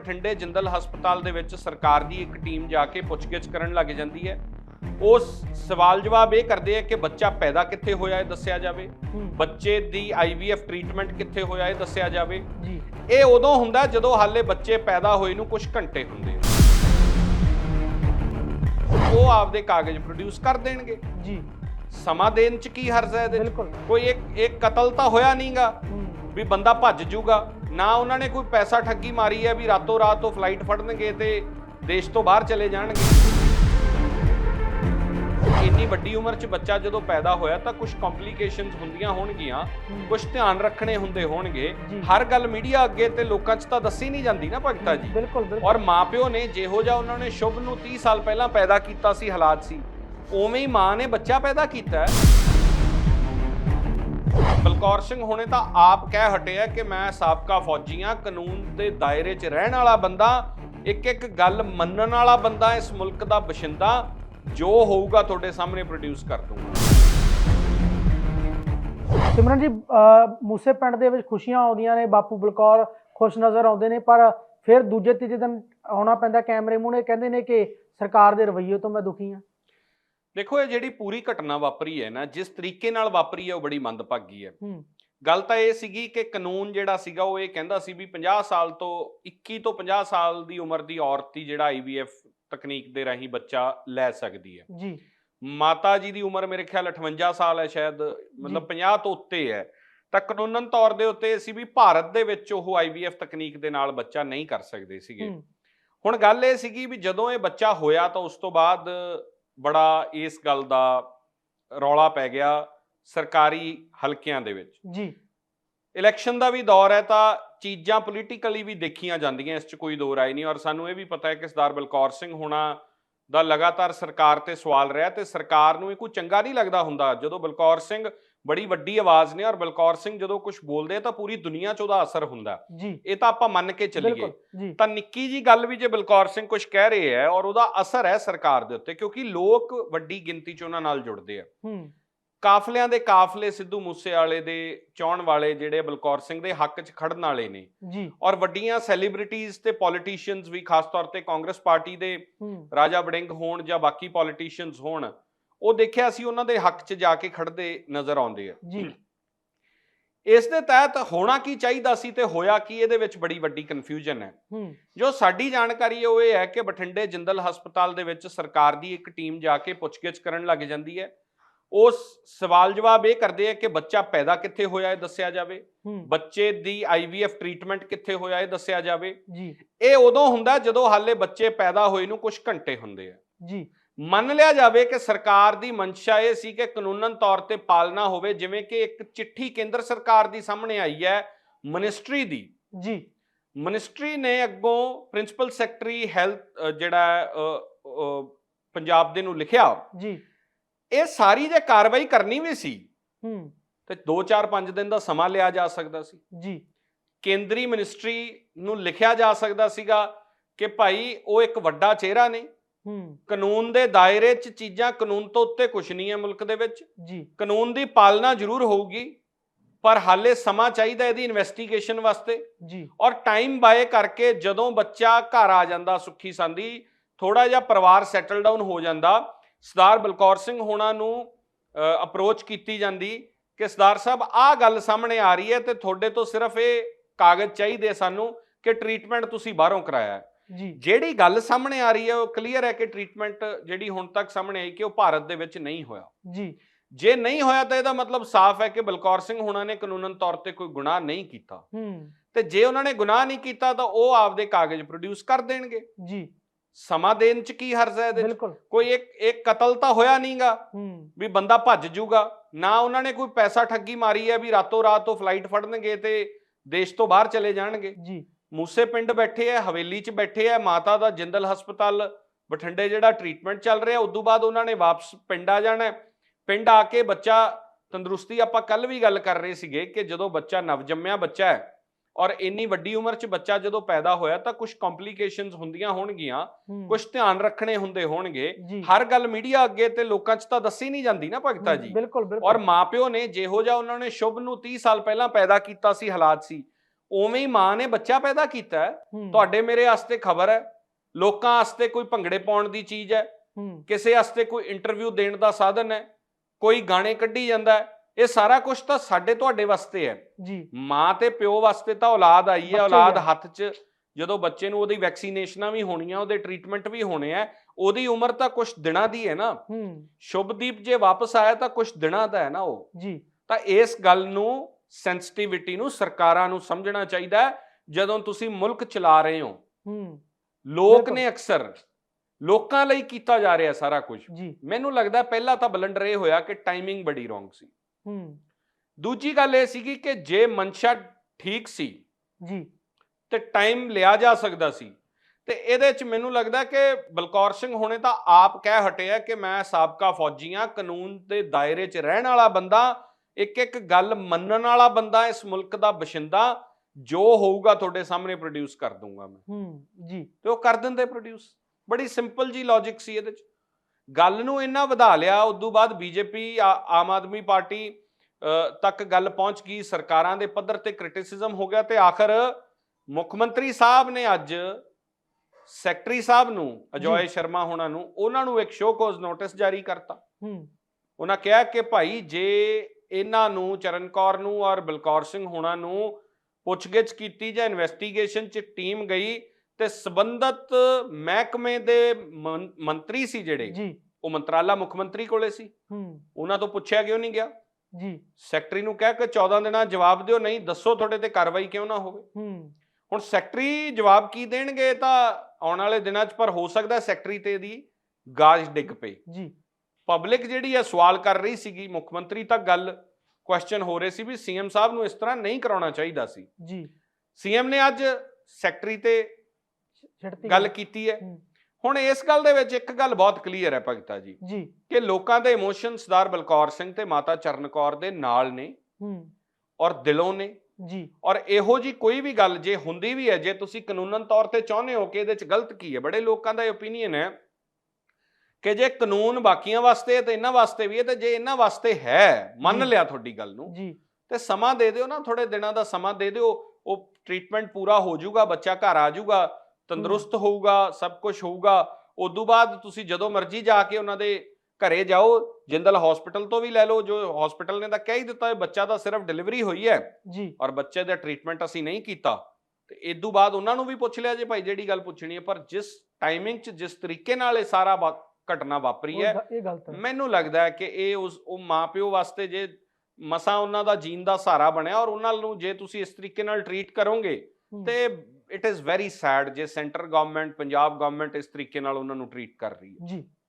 ਬਠਿੰਡੇ ਜਿੰਦਲ ਹਸਪਤਾਲ ਦੇ ਵਿੱਚ ਸਰਕਾਰ ਦੀ ਇੱਕ ਟੀਮ ਜਾ ਕੇ ਪੁੱਛਗਿੱਛ ਕਰਨ ਲੱਗ ਜਾਂਦੀ ਹੈ। ਉਸ ਸਵਾਲ ਜਵਾਬ ਇਹ ਕਰਦੇ ਆ ਕਿ ਬੱਚਾ ਪੈਦਾ ਕਿੱਥੇ ਹੋਇਆ ਇਹ ਦੱਸਿਆ ਜਾਵੇ? ਹੂੰ। ਬੱਚੇ ਦੀ ਆਈਵੀਐਫ ਟ੍ਰੀਟਮੈਂਟ ਕਿੱਥੇ ਹੋਇਆ ਇਹ ਦੱਸਿਆ ਜਾਵੇ? ਜੀ। ਇਹ ਉਦੋਂ ਹੁੰਦਾ ਜਦੋਂ ਹਾਲੇ ਬੱਚੇ ਪੈਦਾ ਹੋਏ ਨੂੰ ਕੁਝ ਘੰਟੇ ਹੁੰਦੇ ਉਹ ਆਪਦੇ ਕਾਗਜ਼ ਪ੍ਰੋਡਿਊਸ ਕਰ ਦੇਣਗੇ। ਜੀ। ਸਮਾਂ ਦੇਣ ਚ ਕੀ ਹਰਜ਼ ਹੈ ਇਹਦੇ ਕੋਈ ਇੱਕ ਇੱਕ ਕਤਲ ਤਾਂ ਹੋਇਆ ਨਹੀਂਗਾ ਹੂੰ। ਵੀ ਬੰਦਾ ਭੱਜ ਜੂਗਾ। ਨਾ ਉਹਨਾਂ ਨੇ ਕੋਈ ਪੈਸਾ ਠੱਗੀ ਮਾਰੀ ਹੈ ਵੀ ਰਾਤੋਂ ਰਾਤ ਉਹ ਫਲਾਈਟ ਫੜਨਗੇ ਤੇ ਦੇਸ਼ ਤੋਂ ਬਾਹਰ ਚਲੇ ਜਾਣਗੇ ਇੰਨੀ ਵੱਡੀ ਉਮਰ 'ਚ ਬੱਚਾ ਜਦੋਂ ਪੈਦਾ ਹੋਇਆ ਤਾਂ ਕੁਝ ਕੰਪਲਿਕੇਸ਼ਨਸ ਹੁੰਦੀਆਂ ਹੋਣਗੀਆਂ। ਕੁਝ ਧਿਆਨ ਰੱਖਣੇ ਹੁੰਦੇ ਹੋਣਗੇ। ਹਰ ਗੱਲ ਮੀਡੀਆ ਅੱਗੇ ਤੇ ਲੋਕਾਂ 'ਚ ਤਾਂ ਦੱਸੀ ਨਹੀਂ ਜਾਂਦੀ ਨਾ ਭਗਤਾ ਜੀ ਬਿਲਕੁਲ ਬਿਲਕੁਲ ਔਰ ਮਾਪਿਓ ਨੇ ਜਿਹੋ ਜਿਹਾ ਉਹਨਾਂ ਨੇ ਸ਼ੁਭ ਨੂੰ 30 ਸਾਲ ਪਹਿਲਾਂ ਪੈਦਾ ਕੀਤਾ ਸੀ ਹਾਲਾਤ ਸੀ ਉਵੇਂ ਹੀ ਮਾਂ ਨੇ ਬੱਚਾ ਪੈਦਾ ਕੀਤਾ ਹੈ ਬਲਕੌਰ ਸਿੰਘ, ਹੁਣੇ ਤਾਂ ਆਪ ਕਹਿ ਹਟਿਆ ਕਿ ਮੈਂ ਸਾਬਕਾ ਫੌਜੀ ਹਾਂ ਕਾਨੂੰਨ ਦੇ ਦਾਇਰੇ 'ਚ ਰਹਿਣ ਵਾਲਾ ਬੰਦਾ ਇੱਕ ਇੱਕ ਗੱਲ ਮੰਨਣ ਵਾਲਾ ਬੰਦਾ, ਇਸ ਮੁਲਕ ਦਾ ਬਸ਼ਿੰਦਾ, ਜੋ ਹੋਊਗਾ ਤੁਹਾਡੇ ਸਾਹਮਣੇ ਪ੍ਰੋਡਿਊਸ ਕਰ ਦੂੰਗਾ ਸਿਮਰਨ ਜੀ ਮੂਸੇ ਪਿੰਡ ਦੇ ਵਿੱਚ ਖੁਸ਼ੀਆਂ ਆਉਂਦੀਆਂ ਨੇ, ਬਾਪੂ ਬਲਕੌਰ ਖੁਸ਼ ਨਜ਼ਰ ਆਉਂਦੇ ਨੇ, ਪਰ ਫਿਰ ਦੂਜੇ ਤੀਜੇ ਦਿਨ ਆਉਣਾ ਪੈਂਦਾ, ਕੈਮਰੇ ਮੂਹਰੇ ਕਹਿੰਦੇ ਨੇ ਕਿ ਸਰਕਾਰ ਦੇ ਰਵੱਈਏ ਤੋਂ ਮੈਂ ਦੁਖੀ ਹਾਂ ਦੇਖੋ ਇਹ ਜਿਹੜੀ ਪੂਰੀ ਘਟਨਾ ਵਾਪਰੀ ਹੈ ਨਾ ਜਿਸ ਤਰੀਕੇ ਨਾਲ ਵਾਪਰੀ ਹੈ ਉਹ ਬੜੀ ਮੰਦਭਾਗੀ ਹੈ। ਗੱਲ ਤਾਂ ਇਹ ਸੀਗੀ ਕਿ ਕਾਨੂੰਨ ਜਿਹੜਾ ਸੀਗਾ ਉਹ ਇਹ ਕਹਿੰਦਾ ਸੀ ਵੀ 50 ਸਾਲ ਤੋਂ 21 ਤੋਂ 50 ਸਾਲ ਦੀ ਉਮਰ ਦੀ ਔਰਤ ਹੀ ਜਿਹੜਾ ਆਈਵੀਐਫ ਤਕਨੀਕ ਦੇ ਰਾਹੀਂ ਬੱਚਾ ਲੈ ਸਕਦੀ ਹੈ। ਜੀ। ਮਾਤਾ ਜੀ ਦੀ ਉਮਰ ਮੇਰੇ ਖਿਆਲ 58 ਸਾਲ ਹੈ ਸ਼ਾਇਦ ਮਤਲਬ 50 ਤੋਂ ਉੱਤੇ ਹੈ। ਤਾਂ ਕਾਨੂੰਨਨ ਤੌਰ ਦੇ ਉੱਤੇ ਸੀ ਵੀ ਭਾਰਤ ਦੇ ਵਿੱਚ ਉਹ ਆਈਵੀਐਫ ਤਕਨੀਕ ਦੇ ਨਾਲ ਬੱਚਾ ਨਹੀਂ ਕਰ ਸਕਦੇ ਸੀਗੇ। ਹੁਣ ਗੱਲ ਇਹ ਸੀਗੀ ਵੀ ਜਦੋਂ ਇਹ ਬੱਚਾ ਹੋਇਆ ਤਾਂ ਉਸ ਤੋਂ ਬਾਅਦ ਬੜਾ ਇਸ ਗੱਲ ਦਾ ਰੌਲਾ ਪੈ ਗਿਆ ਸਰਕਾਰੀ ਹਲਕਿਆਂ ਦੇ ਵਿੱਚ। ਜੀ। ਇਲੈਕਸ਼ਨ ਦਾ ਵੀ ਦੌਰ ਹੈ ਤਾਂ ਚੀਜ਼ਾਂ ਪੋਲੀਟੀਕਲੀ ਵੀ ਦੇਖੀਆਂ ਜਾਂਦੀਆਂ ਇਸ 'ਚ ਕੋਈ ਦੋ ਰਾਏ ਨਹੀਂ। ਔਰ ਸਾਨੂੰ ਇਹ ਵੀ ਪਤਾ ਹੈ ਕਿ ਸਰਦਾਰ ਬਲਕੌਰ ਸਿੰਘ ਹੋਣਾ ਦਾ ਲਗਾਤਾਰ ਸਰਕਾਰ ਤੇ ਸਵਾਲ ਰਿਹਾ ਤੇ ਸਰਕਾਰ ਨੂੰ ਇਹ ਕੋਈ ਚੰਗਾ ਨਹੀਂ ਲੱਗਦਾ ਹੁੰਦਾ। ਜਦੋਂ ਬਲਕੌਰ ਸਿੰਘ ਬੜੀ ਵੱਡੀ ਆਵਾਜ਼ ਨੇ ਔਰ ਬਲਕੌਰ ਸਿੰਘ ਜਦੋਂ ਕੁਝ ਬੋਲਦੇ ਆ ਤਾਂ ਪੂਰੀ ਦੁਨੀਆ 'ਚ ਉਹਦਾ ਅਸਰ ਹੁੰਦਾ। ਜੀ। ਇਹ ਤਾਂ ਆਪਾਂ ਮੰਨ ਕੇ ਚੱਲੀਏ। ਤਾਂ ਨਿੱਕੀ ਜੀ ਗੱਲ ਵੀ ਜੇ ਬਲਕੌਰ ਸਿੰਘ ਕੁਝ ਕਹਿ ਰਹੇ ਹੈ ਔਰ ਉਹਦਾ ਅਸਰ ਹੈ ਸਰਕਾਰ ਦੇ ਉੱਤੇ ਕਿਉਂਕਿ ਲੋਕ ਵੱਡੀ ਗਿਣਤੀ 'ਚ ਉਹਨਾਂ ਨਾਲ ਜੁੜਦੇ ਆ। ਹੂੰ। ਕਾਫਲਿਆਂ ਦੇ ਕਾਫਲੇ ਸਿੱਧੂ ਮੂਸੇਵਾਲੇ ਦੇ ਚਾਹਣ ਵਾਲੇ ਜਿਹੜੇ ਬਲਕੌਰ ਸਿੰਘ ਦੇ ਹੱਕ 'ਚ ਖੜਨ ਵਾਲੇ ਨੇ। ਜੀ। ਔਰ ਵੱਡੀਆਂ ਸੈਲੀਬ੍ਰਿਟੀਜ਼ ਤੇ ਪੋਲੀਟੀਸ਼ੀਅਨਸ ਵੀ ਖਾਸ ਤੌਰ ਤੇ ਕਾਂਗਰਸ ਪਾਰਟੀ ਦੇ ਰਾਜਾ ਵੜਿੰਗ ਹੋਣ ਜਾਂ ਬਾਕੀ ਪੋਲੀਟੀਸ਼ੀਅਨਸ ਹੋਣ ਉਹ ਦੇਖਿਆ ਸੀ ਉਹਨਾਂ ਦੇ ਹੱਕ 'ਚ ਜਾ ਕੇ ਖੜਦੇ ਨਜ਼ਰ ਆਉਂਦੇ ਆ। ਜੀ। ਇਸ ਦੇ ਤਹਿਤ ਹੋਣਾ ਕੀ ਚਾਹੀਦਾ ਸੀ ਤੇ ਹੋਇਆ ਕੀ ਇਹਦੇ ਵਿੱਚ ਬੜੀ ਵੱਡੀ ਕਨਫਿਊਜ਼ਨ ਹੈ। ਜੋ ਸਾਡੀ ਜਾਣਕਾਰੀ ਉਹ ਇਹ ਹੈ ਕਿ ਬਠਿੰਡੇ ਜਿੰਦਲ ਹਸਪਤਾਲ ਦੇ ਵਿੱਚ ਸਰਕਾਰ ਦੀ ਇੱਕ ਟੀਮ ਜਾ ਕੇ ਪੁੱਛਗਿੱਛ ਕਰਨ ਲੱਗ ਜਾਂਦੀ ਹੈ। ਉਸ ਸਵਾਲ ਜਵਾਬ ਇਹ ਕਰਦੇ ਆ ਕਿ ਬੱਚਾ ਪੈਦਾ ਕਿੱਥੇ ਹੋਇਆ ਇਹ ਦੱਸਿਆ ਜਾਵੇ। ਬੱਚੇ ਦੀ ਆਈਵੀਐਫ ਟ੍ਰੀਟਮੈਂਟ ਕਿੱਥੇ ਹੋਇਆ ਇਹ ਦੱਸਿਆ ਜਾਵੇ। ਜੀ। ਇਹ ਉਦੋਂ ਹੁੰਦਾ ਜਦੋਂ ਹਾਲੇ ਬੱਚੇ ਪੈਦਾ ਹੋਏ ਨੂੰ ਕੁਝ ਘੰਟੇ ਹੁੰਦੇ ਆ। ਜੀ। ਮੰਨ ਲਿਆ ਜਾਵੇ ਕਿ ਸਰਕਾਰ ਦੀ ਮਨਸ਼ਾ ਇਹ ਸੀ ਕਿ ਕਾਨੂੰਨਨ ਤੌਰ ਤੇ ਪਾਲਣਾ ਹੋਵੇ ਜਿਵੇਂ ਕਿ ਇੱਕ ਚਿੱਠੀ ਕੇਂਦਰ ਸਰਕਾਰ ਦੀ ਸਾਹਮਣੇ ਆਈ ਹੈ ਮਿਨਿਸਟਰੀ ਦੀ। ਜੀ। ਮਿਨਿਸਟਰੀ ਨੇ ਅੱਗੋਂ ਪ੍ਰਿੰਸੀਪਲ ਸੈਕਟਰੀ ਹੈਲਥ ਜਿਹੜਾ ਪੰਜਾਬ ਦੇ ਨੂੰ ਲਿਖਿਆ। ਜੀ। ਇਹ ਸਾਰੀ ਜੇ ਕਾਰਵਾਈ ਕਰਨੀ ਵੀ ਸੀ ਹੂੰ। ਤੇ 2-4-5 ਦਿਨ ਦਾ ਸਮਾਂ ਲਿਆ ਜਾ ਸਕਦਾ ਸੀ। ਜੀ। ਕੇਂਦਰੀ ਮਿਨਿਸਟਰੀ ਨੂੰ ਲਿਖਿਆ ਜਾ ਸਕਦਾ ਸੀਗਾ ਕਿ ਭਾਈ ਉਹ ਇੱਕ ਵੱਡਾ ਚਿਹਰਾ ਨੇ ਹੂੰ। ਕਾਨੂੰਨ ਦੇ ਦਾਇਰੇ 'ਚ ਚੀਜ਼ਾਂ ਕਾਨੂੰਨ ਤੋਂ ਉੱਤੇ ਕੁਝ ਨਹੀਂ ਹੈ ਮੁਲਕ ਦੇ ਵਿੱਚ। ਜੀ। ਕਾਨੂੰਨ ਦੀ ਪਾਲਣਾ ਜ਼ਰੂਰ ਹੋਊਗੀ ਪਰ ਹਾਲੇ ਸਮਾਂ ਚਾਹੀਦਾ ਇਹਦੀ ਇਨਵੈਸਟੀਗੇਸ਼ਨ ਵਾਸਤੇ। ਜੀ। ਔਰ ਟਾਈਮ ਬਾਏ ਕਰਕੇ ਜਦੋਂ ਬੱਚਾ ਘਰ ਆ ਜਾਂਦਾ ਸੁੱਖੀ ਸੰਦੀ ਥੋੜਾ ਜਿਹਾ ਪਰਿਵਾਰ ਸੈਟਲ ਡਾਊਨ ਹੋ ਜਾਂਦਾ ਸਰਦਾਰ ਬਲਕੌਰ ਸਿੰਘ ਹੋਣਾ ਨੂੰ ਅਪਰੋਚ ਕੀਤੀ ਜਾਂਦੀ ਕਿ ਸਰਦਾਰ ਸਾਹਿਬ ਆਹ ਗੱਲ ਸਾਹਮਣੇ ਆ ਰਹੀ ਹੈ ਤੇ ਤੁਹਾਡੇ ਤੋਂ ਸਿਰਫ ਇਹ ਕਾਗਜ਼ ਚਾਹੀਦੇ ਸਾਨੂੰ ਕਿ ਟ੍ਰੀਟਮੈਂਟ ਤੁਸੀਂ ਬਾਹਰੋਂ ਕਰਾਇਆ ਹੈ। ਜੀ। ਜਿਹੜੀ ਗੱਲ ਸਾਹਮਣੇ ਆ ਰਹੀ ਹੈ ਉਹ ਕਲੀਅਰ ਹੈ ਕਿ ਟ੍ਰੀਟਮੈਂਟ ਜਿਹੜੀ ਹੁਣ ਤੱਕ ਸਾਹਮਣੇ ਆਈ ਕਿ ਉਹ ਭਾਰਤ ਦੇ ਵਿੱਚ ਨਹੀਂ ਹੋਇਆ। ਜੀ। ਜੇ ਨਹੀਂ ਹੋਇਆ ਤਾਂ ਇਹਦਾ ਮਤਲਬ ਸਾਫ਼ ਹੈ ਕਿ ਬਲਕੌਰ ਸਿੰਘ ਹੋਣਾ ਨੇ ਕਾਨੂੰਨਨ ਤੌਰ ਤੇ ਕੋਈ ਗੁਨਾਹ ਨਹੀਂ ਕੀਤਾ। ਹੂੰ। ਤੇ ਜੇ ਉਹਨਾਂ ਨੇ ਗੁਨਾਹ ਨਹੀਂ ਕੀਤਾ ਤਾਂ ਉਹ ਆਪਦੇ ਕਾਗਜ਼ ਪ੍ਰੋਡਿਊਸ ਕਰ ਦੇਣਗੇ। ਜੀ। ਸਮਾਂ ਦੇਣ ਚ ਕੀ ਹਰਜ਼ ਹੈ ਇਹਦੇ ਕੋਈ ਇੱਕ ਇੱਕ ਕਤਲ ਤਾਂ ਹੋਇਆ ਨਹੀਂਗਾ ਹੂੰ। ਵੀ ਬੰਦਾ ਭੱਜ ਜੂਗਾ। ਨਾ ਉਹਨਾਂ ਨੇ ਕੋਈ ਪੈਸਾ ਠੱਗੀ ਮਾਰੀ ਹੈ ਵੀ ਰਾਤੋਂ ਰਾਤ ਉਹ ਫਲਾਈਟ ਫੜਨਗੇ ਤੇ ਦੇਸ਼ ਤੋਂ ਬਾਹਰ ਚਲੇ ਜਾਣਗੇ। ਜੀ। ਮੂਸੇ ਪਿੰਡ ਬੈਠੇ ਆ ਹਵੇਲੀ 'ਚ ਬੈਠੇ ਆ ਮਾਤਾ ਦਾ ਜਿੰਦਲ ਹਸਪਤਾਲ ਬਠਿੰਡੇ ਜਿਹੜਾ ਟ੍ਰੀਟਮੈਂਟ ਚੱਲ ਰਿਹਾ ਉਦੋਂ ਬਾਅਦ ਉਹਨਾਂ ਨੇ ਵਾਪਸ ਪਿੰਡ ਆ ਜਾਣਾ। ਪਿੰਡ ਆ ਕੇ ਬੱਚਾ ਤੰਦਰੁਸਤੀ ਆਪਾਂ ਕੱਲ ਵੀ ਗੱਲ ਕਰ ਰਹੇ ਸੀਗੇ ਕਿ ਜਦੋਂ ਬੱਚਾ ਨਵਜੰਮਿਆ ਬੱਚਾ ਹੈ ਔਰ ਇੰਨੀ ਵੱਡੀ ਉਮਰ 'ਚ ਬੱਚਾ ਜਦੋਂ ਪੈਦਾ ਹੋਇਆ ਤਾਂ ਕੁਝ ਕੰਪਲਿਕੇਸ਼ਨਸ ਹੁੰਦੀਆਂ ਹੋਣਗੀਆਂ ਕੁਝ ਧਿਆਨ ਰੱਖਣੇ ਹੁੰਦੇ ਹੋਣਗੇ। ਹਰ ਗੱਲ ਮੀਡੀਆ ਅੱਗੇ ਤੇ ਲੋਕਾਂ 'ਚ ਤਾਂ ਦੱਸੀ ਨਹੀਂ ਜਾਂਦੀ ਨਾ ਭਗਤਾ ਜੀ। ਬਿਲਕੁਲ ਔਰ ਮਾਪਿਓ ਨੇ ਜਿਹੋ ਜਿਹਾ ਉਹਨਾਂ ਨੇ ਸ਼ੁਭ ਨੂੰ 30 ਸਾਲ ਪਹਿਲਾਂ ਪੈਦਾ ਕੀਤਾ ਸੀ ਹਾਲਾਤ ਸੀ ਉਵੇਂ ਹੀ ਮਾਂ ਨੇ ਬੱਚਾ ਪੈਦਾ ਕੀਤਾ ਤੁਹਾਡੇ ਮੇਰੇ ਵਾਸਤੇ ਖਬਰ ਹੈ। ਲੋਕਾਂ ਵਾਸਤੇ ਕੋਈ ਭੰਗੜੇ ਪਾਉਣ ਦੀ ਚੀਜ਼ ਹੈ। ਕਿਸੇ ਵਾਸਤੇ ਕੋਈ ਇੰਟਰਵਿਊ ਦੇਣ ਦਾ ਸਾਧਨ ਹੈ। ਕੋਈ ਗਾਣੇ ਕੱਢੀ ਜਾਂਦਾ ਹੈ। ਇਹ ਸਾਰਾ ਕੁਝ ਤਾਂ ਸਾਡੇ ਤੁਹਾਡੇ ਵਾਸਤੇ ਹੈ। ਜੀ। ਮਾਂ ਤੇ ਪਿਓ ਵਾਸਤੇ ਤਾਂ ਔਲਾਦ ਆਈ ਹੈ। ਔਲਾਦ। ਹੱਥ 'ਚ ਜਦੋਂ ਬੱਚੇ ਨੂੰ ਉਹਦੀ ਵੈਕਸੀਨੇਸ਼ਨਾਂ ਵੀ ਹੋਣੀਆਂ ਉਹਦੇ ਟ੍ਰੀਟਮੈਂਟ ਵੀ ਹੋਣੇ ਆ ਉਹਦੀ ਉਮਰ ਤਾਂ ਕੁਝ ਦਿਨਾਂ ਦੀ ਹੈ ਨਾ। ਹੂੰ। ਸ਼ੁਭਦੀਪ ਜੇ ਵਾਪਸ ਆਇਆ ਤਾਂ ਕੁਝ ਦਿਨਾਂ ਦਾ ਹੈ ਨਾ ਉਹ। ਜੀ। ਤਾਂ ਇਸ ਗੱਲ ਨੂੰ ਸੈਂਸਿਟੀਵਿਟੀ ਨੂੰ ਸਰਕਾਰਾਂ ਨੂੰ ਸਮਝਣਾ ਚਾਹੀਦਾ ਹੈ ਜਦੋਂ ਤੁਸੀਂ ਮੁਲਕ ਚਲਾ ਰਹੇ ਹੋ। ਹੂੰ। ਲੋਕ। ਨੇ ਅਕਸਰ ਲੋਕਾਂ ਲਈ ਕੀਤਾ ਜਾ ਰਿਹਾ ਸਾਰਾ ਕੁਝ ਮੈਨੂੰ ਲੱਗਦਾ ਪਹਿਲਾ ਤਾਂ ਬਲੰਡਰ ਇਹ ਹੋਇਆ ਕਿ ਟਾਈਮਿੰਗ ਬੜੀ ਰੋਂਗ ਸੀ। ਹੂੰ। ਦੂਜੀ ਗੱਲ ਇਹ ਸੀਗੀ ਕਿ ਜੇ ਮਨਸ਼ਾ ਠੀਕ ਸੀ ਜੀ। ਤੇ ਟਾਈਮ ਲਿਆ ਜਾ ਸਕਦਾ ਸੀ ਤੇ ਇਹਦੇ ਚ ਮੈਨੂੰ ਲੱਗਦਾ ਕਿ ਬਲਕੌਰ ਸਿੰਘ ਹੁਣੇ ਤਾਂ ਆਪ ਕਹਿ ਹਟਿਆ ਕਿ ਮੈਂ ਸਾਬਕਾ ਫੌਜੀ ਹਾਂ ਕਾਨੂੰਨ ਦੇ ਦਾਇਰੇ 'ਚ ਰਹਿਣ ਵਾਲਾ ਬੰਦਾ ਇੱਕ ਇੱਕ ਗੱਲ ਮੰਨਣ ਵਾਲਾ ਬੰਦਾ ਇਸ ਮੁਲਕ ਦਾ ਬਸ਼ਿੰਦਾ ਜੋ ਹੋਊਗਾ ਤੁਹਾਡੇ ਸਾਹਮਣੇ ਪ੍ਰੋਡਿਊਸ ਕਰ ਦੂੰਗਾ ਮੈਂ। ਹੂੰ ਜੀ। ਤੇ ਉਹ ਕਰ ਦਿੰਦੇ ਪ੍ਰੋਡਿਊਸ ਬੜੀ ਸਿੰਪਲ ਜੀ ਲੌਜੀਕ ਸੀ ਇਹਦੇ ਚ। ਗੱਲ ਨੂੰ ਇੰਨਾ ਵਧਾ ਲਿਆ ਉਦੋਂ ਬਾਅਦ ਬੀਜੇਪੀ ਆਮ ਆਦਮੀ ਪਾਰਟੀ ਤੱਕ ਗੱਲ ਪਹੁੰਚ ਗਈ ਸਰਕਾਰਾਂ ਦੇ ਪੱਧਰ ਤੇ ਕ੍ਰਿਟਿਸਿਜ਼ਮ ਹੋ ਗਿਆ ਤੇ ਆਖਰ ਮੁੱਖ ਮੰਤਰੀ ਸਾਹਿਬ ਨੇ ਅੱਜ ਸੈਕਟਰੀ ਸਾਹਿਬ ਨੂੰ ਅਜੋਏ ਸ਼ਰਮਾ ਹੋਣਾ ਨੂੰ ਉਹਨਾਂ ਨੂੰ ਇੱਕ ਸ਼ੋਕੋਜ਼ ਨੋਟਿਸ ਜਾਰੀ ਕਰਤਾ। ਹੂੰ। ਉਹਨਾਂ ਕਿਹਾ ਕਿ ਭਾਈ ਜੇ ਇਹਨਾਂ ਨੂੰ ਚਰਨ ਕੌਰ ਨੂੰ ਔਰ ਬਲਕੌਰ ਸਿੰਘ ਹੋਣਾ ਨੂੰ ਪੁੱਛਗਿੱਛ ਕੀਤੀ ਜਾਂ ਇਨਵੈਸਟੀਗੇਸ਼ਨ 'ਚ ਟੀਮ ਗਈ ਤੇ ਸਬੰਧਤ ਮਹਿਕਮੇ ਦੇ ਮੰਤਰੀ ਸੀ ਜਿਹੜੇ ਜੀ। ਉਹ ਮੰਤਰਾਲਾ ਮੁੱਖ ਮੰਤਰੀ ਕੋਲੇ ਸੀ। ਹੂੰ। ਉਹਨਾਂ ਤੋਂ ਪੁੱਛਿਆ ਕਿਉਂ ਨਹੀਂ ਗਿਆ? ਜੀ। ਸੈਕਟਰੀ ਨੂੰ ਕਹਿ ਕੇ 14 ਦਿਨਾਂ ਜਵਾਬ ਦਿਓ ਨਹੀਂ ਦੱਸੋ ਤੁਹਾਡੇ ਤੇ ਕਾਰਵਾਈ ਕਿਉਂ ਨਾ ਹੋਵੇ। ਹੂੰ। ਹੁਣ ਸੈਕਟਰੀ ਜਵਾਬ ਕੀ ਦੇਣਗੇ ਤਾਂ ਆਉਣ ਵਾਲੇ ਦਿਨਾਂ 'ਚ ਪਰ ਹੋ ਸਕਦਾ ਸੈਕਟਰੀ ਤੇ ਦੀ ਗਾਜ ਡਿੱਗ ਪਈ। ਜੀ। ਪਬਲਿਕ ਜਿਹੜੀ ਹੈ ਸਵਾਲ ਕਰ ਰਹੀ ਸੀਗੀ ਮੁੱਖ ਮੰਤਰੀ ਤੱਕ ਗੱਲ ਕੁਐਸਚਨ ਹੋ ਰਹੇ ਸੀ ਵੀ ਸੀਐਮ ਸਾਹਿਬ ਨੂੰ ਇਸ ਤਰ੍ਹਾਂ ਨਹੀਂ ਕਰਾਉਣਾ ਚਾਹੀਦਾ ਸੀ। ਜੀ। ਸੀਐਮ ਨੇ ਅੱਜ ਸੈਕਟਰੀ ਤੇ ਛਿੜਤੀ ਗੱਲ ਕੀਤੀ ਹੈ। ਹੁਣ ਇਸ ਗੱਲ ਦੇ ਵਿੱਚ ਇੱਕ ਗੱਲ ਬਹੁਤ ਕਲੀਅਰ ਹੈ ਭਗਤਾ ਜੀ। ਜੀ। ਕਿ ਲੋਕਾਂ ਦੇ ਇਮੋਸ਼ਨ ਸਰਦਾਰ ਬਲਕੌਰ ਸਿੰਘ ਤੇ ਮਾਤਾ ਚਰਨ ਕੌਰ ਦੇ ਨਾਲ ਨੇ ਹੂੰ। ਔਰ ਦਿਲੋਂ ਨੇ। ਜੀ। ਔਰ ਇਹੋ ਜੀ ਕੋਈ ਵੀ ਗੱਲ ਜੇ ਹੁੰਦੀ ਵੀ ਹੈ ਜੇ ਤੁਸੀਂ ਕਾਨੂੰਨਨ ਤੌਰ ਤੇ ਚਾਹੁੰਦੇ ਹੋ ਕਿ ਇਹਦੇ ਚ ਗਲਤ ਕੀ ਹੈ ਬੜੇ ਲੋਕਾਂ ਦਾ ਇਹ ਓਪੀਨੀਅਨ ਹੈ ਕਿ ਜੇ ਕਾਨੂੰਨ ਬਾਕੀਆਂ ਵਾਸਤੇ ਤੇ ਇਹਨਾਂ ਵਾਸਤੇ ਵੀ ਹੈ ਤੇ ਜੇ ਇਹਨਾਂ ਵਾਸਤੇ ਹੈ ਮੰਨ। ਲਿਆ ਤੁਹਾਡੀ ਗੱਲ ਨੂੰ ਜੀ। ਤੇ ਸਮਾਂ ਦੇ ਦਿਓ ਨਾ ਥੋੜੇ ਦਿਨਾਂ ਦਾ ਸਮਾਂ ਦੇ ਦਿਓ ਉਹ ਟ੍ਰੀਟਮੈਂਟ ਪੂਰਾ ਹੋ ਜਾਊਗਾ ਬੱਚਾ ਘਰ ਆ ਜਾਊਗਾ ਤੰਦਰੁਸਤ ਹੋਊਗਾ ਸਭ ਕੁਝ ਹੋਊਗਾ ਉਦੋਂ ਬਾਅਦ ਤੁਸੀਂ ਜਦੋਂ ਮਰਜ਼ੀ ਜਾ ਕੇ ਉਹਨਾਂ ਦੇ ਘਰੇ ਜਾਓ ਜਿੰਦਲ ਹਸਪੀਟਲ ਤੋਂ ਵੀ ਲੈ ਲਓ ਜੋ ਹਸਪੀਟਲ ਨੇ ਤਾਂ ਕਹਿ ਹੀ ਦਿੱਤਾ ਹੈ ਬੱਚਾ ਤਾਂ ਸਿਰਫ ਡਿਲੀਵਰੀ ਹੋਈ ਹੈ। ਜੀ। ਔਰ ਬੱਚੇ ਦਾ ਟ੍ਰੀਟਮੈਂਟ ਅਸੀਂ ਨਹੀਂ ਕੀਤਾ ਤੇ ਇਦੋਂ ਬਾਅਦ ਉਹਨਾਂ ਨੂੰ ਵੀ ਪੁੱਛ ਲਿਆ ਜੇ ਭਾਈ ਜਿਹੜੀ ਗੱਲ ਪੁੱਛਣੀ ਹੈ ਪਰ ਜਿਸ ਟਾਈਮਿੰਗ 'ਚ ਜਿਸ ਤਰੀਕੇ ਨਾਲ ਇਹ ਸਾਰਾ ਘਟਨਾ ਵਾਪਰੀ ਹੈ। ਗ- ਇਹ ਗਲਤ ਹੈ। ਮੈਨੂੰ ਲੱਗਦਾ ਹੈ ਕਿ ਇਹ ਉਸ ਉਹ ਮਾਪਿਓ ਵਾਸਤੇ ਜੇ ਮਸਾਂ ਉਹਨਾਂ ਦਾ ਜੀਣ ਦਾ ਸਹਾਰਾ ਬਣਿਆ ਔਰ ਉਹਨਾਂ ਨੂੰ ਜੇ ਤੁਸੀਂ ਇਸ ਤਰੀਕੇ ਨਾਲ ਟਰੀਟ ਕਰੋਗੇ ਤੇ ਇਟ ਇਜ਼ ਵੈਰੀ ਸੈਡ ਜੇ ਸੈਂਟਰ ਗਵਰਨਮੈਂਟ ਪੰਜਾਬ ਗਵਰਨਮੈਂਟ ਇਸ ਤਰੀਕੇ ਨਾਲ ਉਹਨਾਂ ਨੂੰ ਟਰੀਟ ਕਰ ਰਹੀ ਹੈ। ਜੀ।